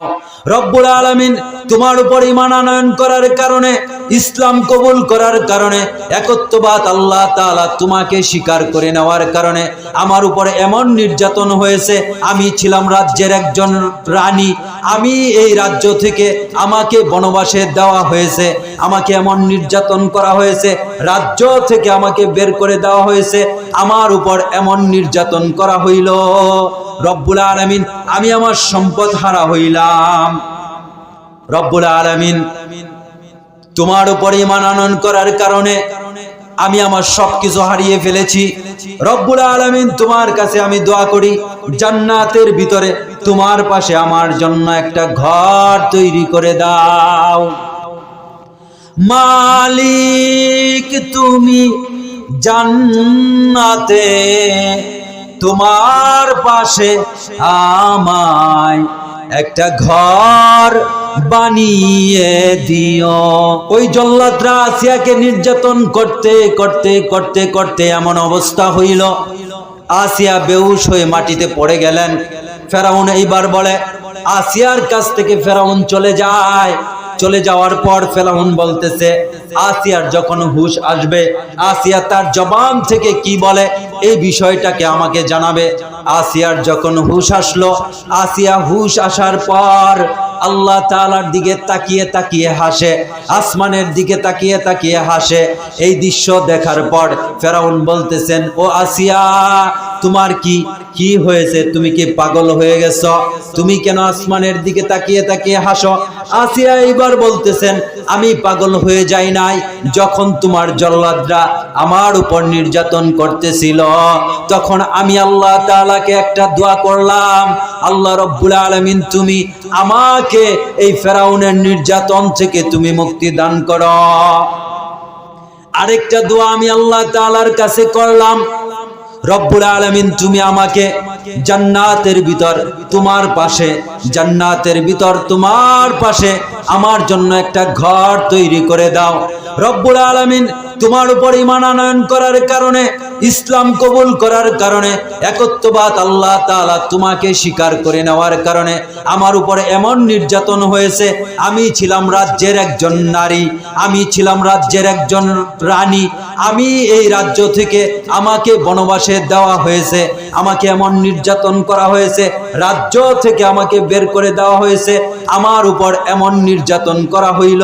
Oh. রব্বুল আলামিন তোমার উপর ইমান করার কারণে, ইসলাম কবুল করার কারণে, একত্ববাদ আল্লাহ তাআলা তোমাকে স্বীকার করে নেওয়ার কারণে আমার উপর এমন নির্যাতন হয়েছে, আমি ছিলাম রাজ্যের একজন রানী, আমি এই রাজ্য থেকে আমাকে বনবাসে দেওয়া হয়েছে, আমাকে এমন নির্যাতন করা হয়েছে, রাজ্য থেকে আমাকে বের করে দেওয়া হয়েছে, আমার উপর এমন নির্যাতন করা হইল। রব্বুল আলমিন, আমি আমার সম্পদ হারা হইলাম। রব্বুল আলামিন, তোমার উপর ইমান আনয়ন করার কারণে আমি আমার সবকিছু হারিয়ে ফেলেছি। রব্বুল আলামিন, তোমার কাছে আমি দোয়া করি, জান্নাতের ভিতরে তোমার পাশে আমার জন্য একটা ঘর তৈরি করে দাও। মালিক, তুমি জান্নাতে তোমার পাশে আমায় একটা ঘর বানিয়ে দিও। ওই জল্লাদরা আসিয়াকে নির্যাতন করতে করতে করতে করতে এমন অবস্থা হইল। আসিয়া বেউস হয়ে মাটিতে পড়ে গেলেন। ফেরাউন এইবার বলে, আসিয়ার কাছ থেকে ফেরাউন চলে যায়। চলে যাওয়ার পর ফেরাউন বলতেছে, আসিয়ার যখন হুশ আসবে, আসিয়া তার জবান থেকে কি বলে? এই বিষয়টাকে আমাকে জানাবে। আসিয়ার যখন হুশ আসলো, আসিয়া হুশ আসার পর আল্লাহ তালার দিকে তাকিয়ে তাকিয়ে হাসে, আসমানের দিকে তাকিয়ে তাকিয়ে হাসে। এই দৃশ্য দেখার পর ফেরাউন বলতেছেন, ও আসিয়া, তোমার কি কি হয়েছে? তুমি কি পাগল হয়ে গেছ? তুমি কেন আসমানের দিকে তাকিয়ে তাকিয়ে হাসো? আসিয়া এইবার বলতেছেন আমি পাগল হয়ে যাই নাই। যখন তোমার জল্লাদরা আমার উপর নির্যাতন করতেছিল, তখন আমি আল্লাহ তাআলাকে একটা দোয়া করলাম, আল্লাহ রব্বুল আলামিন, তুমি আমাকে এই ফেরাউনের নির্যাতন থেকে তুমি মুক্তি দান করো। আরেকটা দোয়া আমি আল্লাহ তাআলার কাছে করলাম, রব্বুল আলামিন, তুমি আমাকে জান্নাতের ভিতর তোমার পাশে, জান্নাতের ভিতর তোমার পাশে আমার জন্য একটা ঘর তৈরি করে দাও। রব্বুল আলামিন তোমার উপর ইমান আনয়ন করার কারণে, ইসলাম কবুল করার কারণে, একত্ববাদ আল্লাহ তাআলা তোমাকে স্বীকার করে নেওয়ার কারণে আমার উপর এমন নির্যাতন হয়েছে, আমি ছিলাম রাজ্যের একজন নারী, আমি ছিলাম রাজ্যের একজন রানী আমি এই রাজ্য থেকে আমাকে বনবাসে দেওয়া হয়েছে, আমাকে এমন নির্যাতন করা হয়েছে, রাজ্য থেকে আমাকে বের করে দেওয়া হয়েছে, আমার উপর এমন নির্যাতন করা হইল।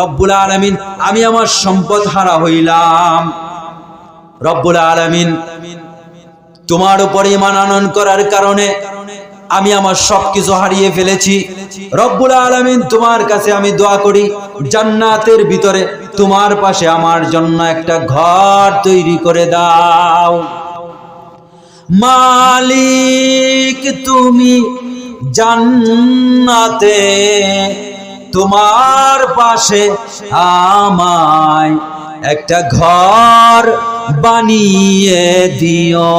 রব্বুল আলামিন, আমি আমার সম্পদ হারা হইলাম। রব্বুল আলামিন, তোমার উপর ইমান আনয়ন করার কারণে আমি আমার সবকিছু হারিয়ে ফেলেছি। রব্বুল আলামিন, তোমার কাছে আমি দোয়া করি, জান্নাতের ভিতরে তোমার পাশে আমার জন্য একটা ঘর তৈরি করে দাও। মালিক, তুমি জান্নাতে তোমার পাশে আমায় একটা ঘর বানিয়ে দিও।